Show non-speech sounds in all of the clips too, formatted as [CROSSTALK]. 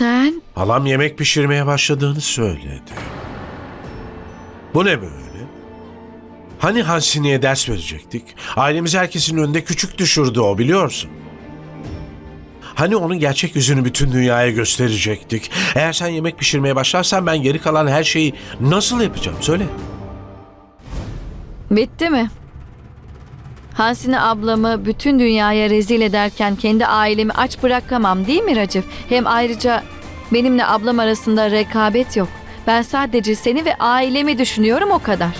Sen Halam yemek pişirmeye başladığını söyledi. Bu ne böyle? Hani Hansini'ye ders verecektik? Ailemiz herkesin önünde küçük düşürdü o biliyorsun. Hani onun gerçek yüzünü bütün dünyaya gösterecektik. Eğer sen yemek pişirmeye başlarsan ben geri kalan her şeyi nasıl yapacağım söyle. bitti mi? Hansine ablamı bütün dünyaya rezil ederken kendi ailemi aç bırakamam değil mi Racif? Hem ayrıca benimle ablam arasında rekabet yok. Ben sadece seni ve ailemi düşünüyorum o kadar.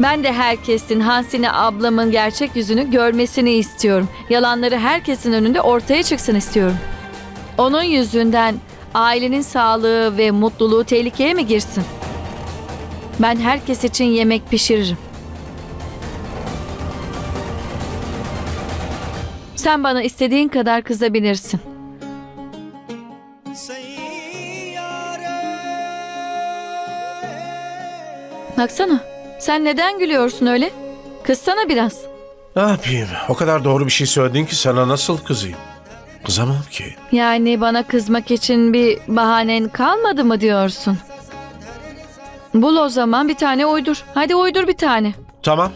Ben de herkesin Hansine ablamın gerçek yüzünü görmesini istiyorum. Yalanları herkesin önünde ortaya çıksın istiyorum. Onun yüzünden ailenin sağlığı ve mutluluğu tehlikeye mi girsin? Ben herkes için yemek pişiririm. Sen bana istediğin kadar kızabilirsin. Baksana. Sen neden gülüyorsun öyle? Kızsana biraz. Ne yapayım? O kadar doğru bir şey söyledin ki sana nasıl kızayım? Kızamam ki. Yani bana kızmak için bir bahanen kalmadı mı diyorsun? Bul o zaman bir tane uydur. Hadi uydur bir tane. Tamam.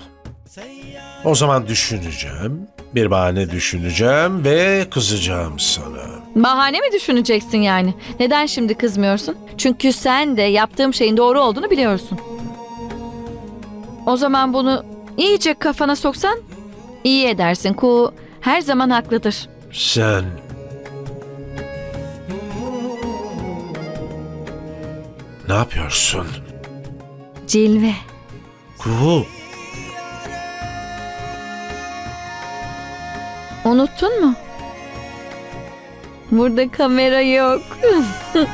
O zaman düşüneceğim. Bir bahane düşüneceğim ve kızacağım sana. Bahane mi düşüneceksin yani? Neden şimdi kızmıyorsun? Çünkü sen de yaptığım şeyin doğru olduğunu biliyorsun. O zaman bunu iyice kafana soksan iyi edersin. Ku her zaman haklıdır. Sen... Ne yapıyorsun? Cilve. Kuhu. Unuttun mu? Burada kamera yok. [LAUGHS]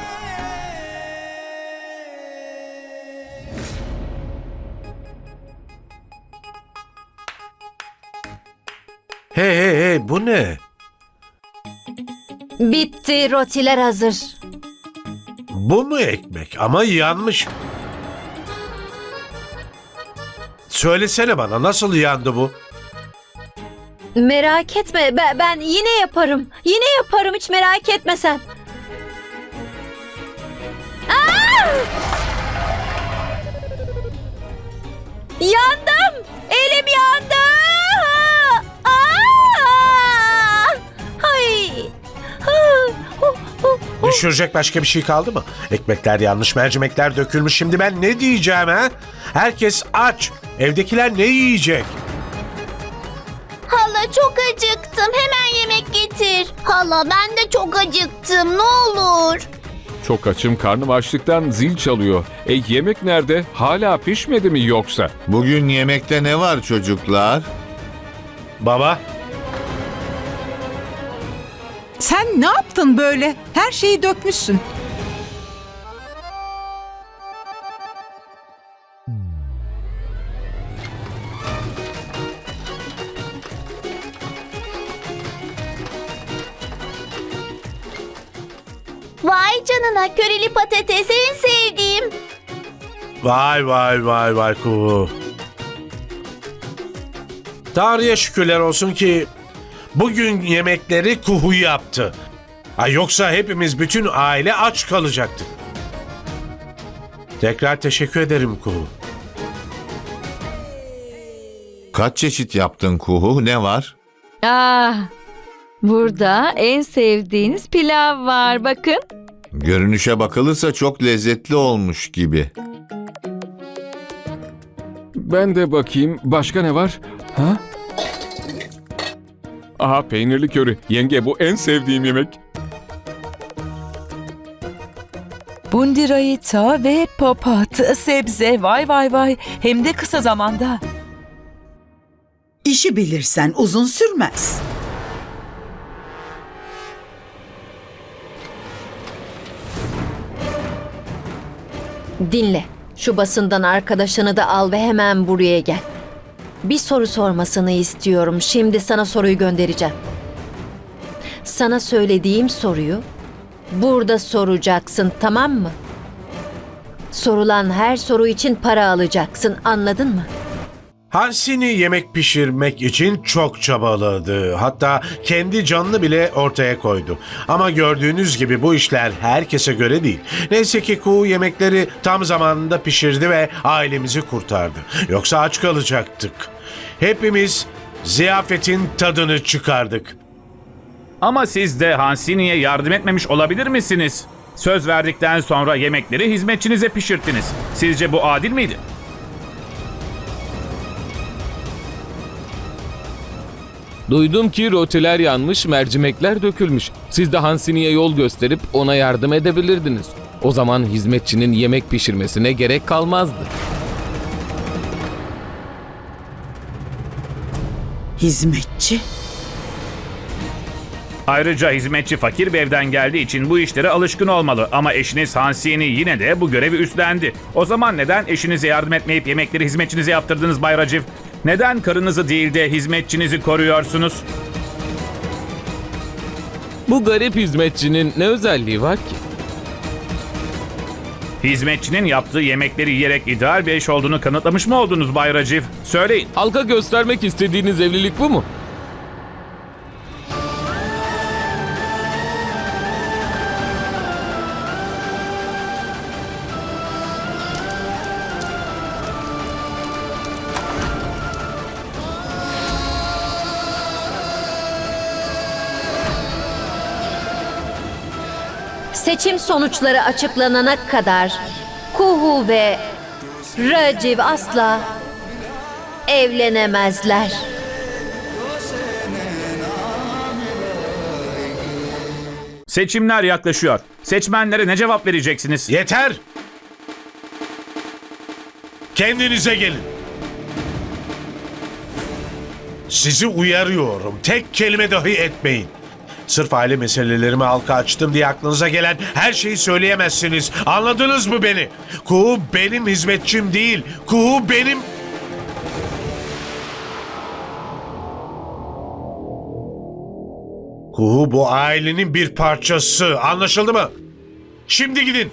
Hey hey hey bu ne? Bitti, rotiler hazır. Bu mu ekmek? Ama yanmış. Söylesene bana nasıl yandı bu? Merak etme, ben, ben yine yaparım. Yine yaparım, hiç merak etme sen. Aa! Yandım! Elim yandı! Aa! Hu, hu. Düşürecek başka bir şey kaldı mı? Ekmekler yanlış, mercimekler dökülmüş. Şimdi ben ne diyeceğim ha? Herkes aç. Evdekiler ne yiyecek? Hala çok acıktım. Hemen yemek getir. Hala ben de çok acıktım. Ne olur. Çok açım karnım açlıktan zil çalıyor. E yemek nerede? Hala pişmedi mi yoksa? Bugün yemekte ne var çocuklar? Baba, Sen ne yaptın böyle? Her şeyi dökmüşsün. Vay canına körili patates en sevdiğim. vay vay vay vay kuhu. Tanrı'ya şükürler olsun ki bugün yemekleri kuhu yaptı. Ay yoksa hepimiz bütün aile aç kalacaktık. Tekrar teşekkür ederim kuhu. Kaç çeşit yaptın kuhu? Ne var? Ah, burada en sevdiğiniz pilav var bakın. Görünüşe bakılırsa çok lezzetli olmuş gibi. Ben de bakayım. Başka ne var? Ha? Aha peynirli köri. Yenge bu en sevdiğim yemek. Bundi rayita ve papat, sebze vay vay vay hem de kısa zamanda. İşi bilirsen uzun sürmez. Dinle. Şu basından arkadaşını da al ve hemen buraya gel. Bir soru sormasını istiyorum. Şimdi sana soruyu göndereceğim. Sana söylediğim soruyu burada soracaksın, tamam mı? Sorulan her soru için para alacaksın, anladın mı? Hansini yemek pişirmek için çok çabaladı. Hatta kendi canını bile ortaya koydu. Ama gördüğünüz gibi bu işler herkese göre değil. Neyse ki Kuğu yemekleri tam zamanında pişirdi ve ailemizi kurtardı. Yoksa aç kalacaktık. Hepimiz ziyafetin tadını çıkardık. Ama siz de Hansini'ye yardım etmemiş olabilir misiniz? Söz verdikten sonra yemekleri hizmetçinize pişirttiniz. Sizce bu adil miydi? Duydum ki rotiler yanmış, mercimekler dökülmüş. Siz de Hansini'ye yol gösterip ona yardım edebilirdiniz. O zaman hizmetçinin yemek pişirmesine gerek kalmazdı. Hizmetçi. Ayrıca hizmetçi fakir bir evden geldiği için bu işlere alışkın olmalı. Ama eşiniz Hansini yine de bu görevi üstlendi. O zaman neden eşinize yardım etmeyip yemekleri hizmetçinize yaptırdınız Bay Raciv? Neden karınızı değil de hizmetçinizi koruyorsunuz? Bu garip hizmetçinin ne özelliği var ki? Hizmetçinin yaptığı yemekleri yiyerek ideal bir eş olduğunu kanıtlamış mı oldunuz Bay Raciv? Söyleyin. Halka göstermek istediğiniz evlilik bu mu? Seçim sonuçları açıklanana kadar Kuhu ve Raciv asla evlenemezler. Seçimler yaklaşıyor. Seçmenlere ne cevap vereceksiniz? Yeter! Kendinize gelin. Sizi uyarıyorum. Tek kelime dahi etmeyin. Sırf aile meselelerimi halka açtım diye aklınıza gelen her şeyi söyleyemezsiniz. Anladınız mı beni? Kuğu benim hizmetçim değil. Kuğu benim... Kuğu bu ailenin bir parçası. Anlaşıldı mı? Şimdi gidin.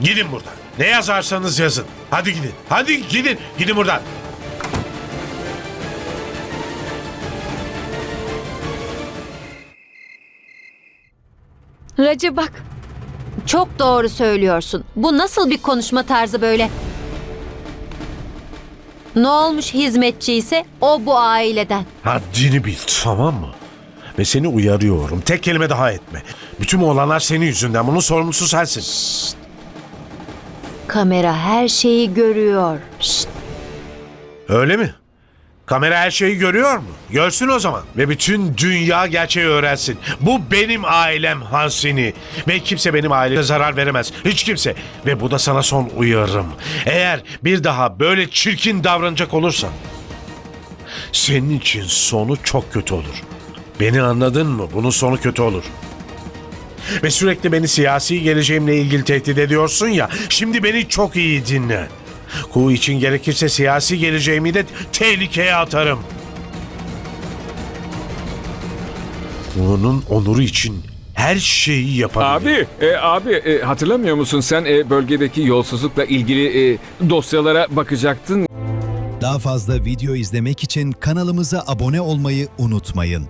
Gidin buradan. Ne yazarsanız yazın. Hadi gidin. Hadi gidin. Gidin buradan. Raci bak. Çok doğru söylüyorsun. Bu nasıl bir konuşma tarzı böyle? Ne olmuş hizmetçi ise o bu aileden. Haddini bil tamam mı? Ve seni uyarıyorum. Tek kelime daha etme. Bütün bu olanlar senin yüzünden. Bunun sorumlusu sensin. Kamera her şeyi görüyor. Şşt, Öyle mi? Kamera her şeyi görüyor mu? Görsün o zaman. Ve bütün dünya gerçeği öğrensin. Bu benim ailem Hansini. Ve kimse benim aileme zarar veremez. Hiç kimse. Ve bu da sana son uyarım. Eğer bir daha böyle çirkin davranacak olursan... Senin için sonu çok kötü olur. Beni anladın mı? Bunun sonu kötü olur. Ve sürekli beni siyasi geleceğimle ilgili tehdit ediyorsun ya. Şimdi beni çok iyi dinle. Kuğu için gerekirse siyasi geleceğimi de tehlikeye atarım. Kuğu'nun onuru için her şeyi yapabilirim. Abi, e, abi e, hatırlamıyor musun sen e, bölgedeki yolsuzlukla ilgili e, dosyalara bakacaktın. Daha fazla video izlemek için kanalımıza abone olmayı unutmayın.